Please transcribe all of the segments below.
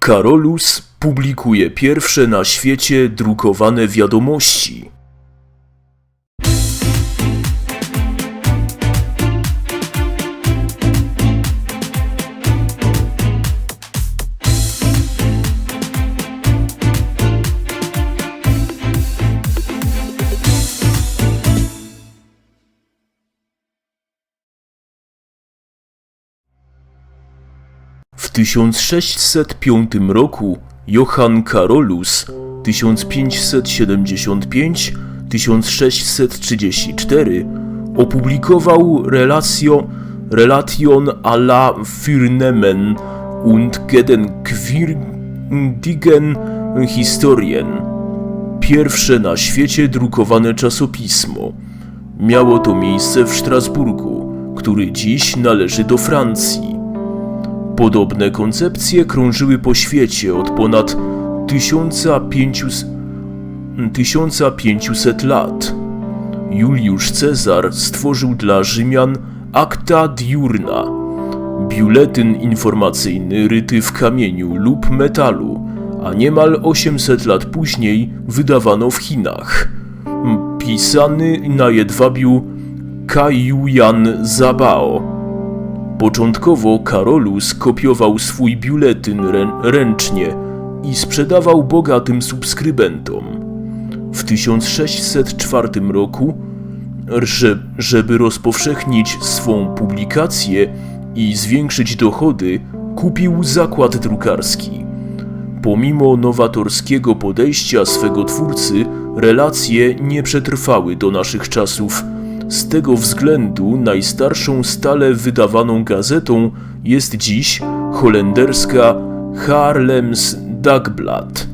Karolus publikuje pierwsze na świecie drukowane wiadomości. W 1605 roku Johann Carolus 1575-1634 opublikował Relatio, Relation alla Firnemen und Gedenkwürdigen Historien pierwsze na świecie drukowane czasopismo. Miało to miejsce w Strasburgu, który dziś należy do Francji. Podobne koncepcje krążyły po świecie od ponad 1500, 1500 lat. Juliusz Cezar stworzył dla Rzymian Acta Diurna, biuletyn informacyjny ryty w kamieniu lub metalu, a niemal 800 lat później wydawano w Chinach. Pisany na jedwabiu Kaijuan Zabao. Początkowo Karolus kopiował swój biuletyn rę ręcznie i sprzedawał bogatym subskrybentom. W 1604 roku, że, żeby rozpowszechnić swą publikację i zwiększyć dochody, kupił zakład drukarski. Pomimo nowatorskiego podejścia swego twórcy, relacje nie przetrwały do naszych czasów. Z tego względu najstarszą stale wydawaną gazetą jest dziś holenderska Haarlems Dagblad.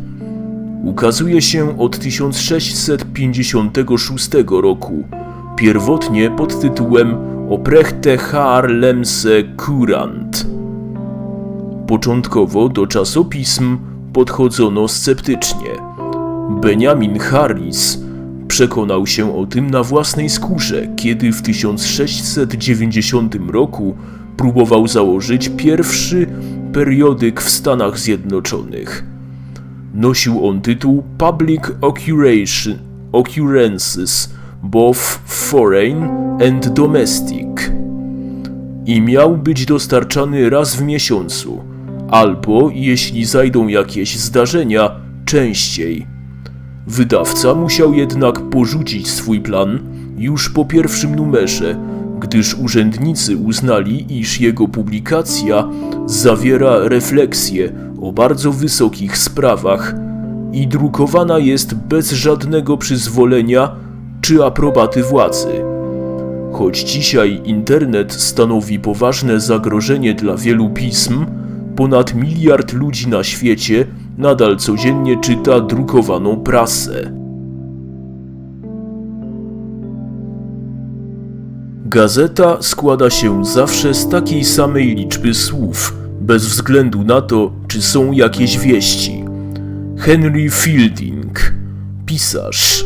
Ukazuje się od 1656 roku, pierwotnie pod tytułem Oprechte Haarlemse Courant. Początkowo do czasopism podchodzono sceptycznie. Benjamin Harris przekonał się o tym na własnej skórze, kiedy w 1690 roku próbował założyć pierwszy periodyk w Stanach Zjednoczonych. Nosił on tytuł Public Occurration, Occurrences, both foreign and domestic i miał być dostarczany raz w miesiącu, albo jeśli zajdą jakieś zdarzenia, częściej. Wydawca musiał jednak porzucić swój plan już po pierwszym numerze, gdyż urzędnicy uznali, iż jego publikacja zawiera refleksje o bardzo wysokich sprawach i drukowana jest bez żadnego przyzwolenia czy aprobaty władzy. Choć dzisiaj internet stanowi poważne zagrożenie dla wielu pism, ponad miliard ludzi na świecie nadal codziennie czyta drukowaną prasę. Gazeta składa się zawsze z takiej samej liczby słów, bez względu na to, czy są jakieś wieści. Henry Fielding, pisarz,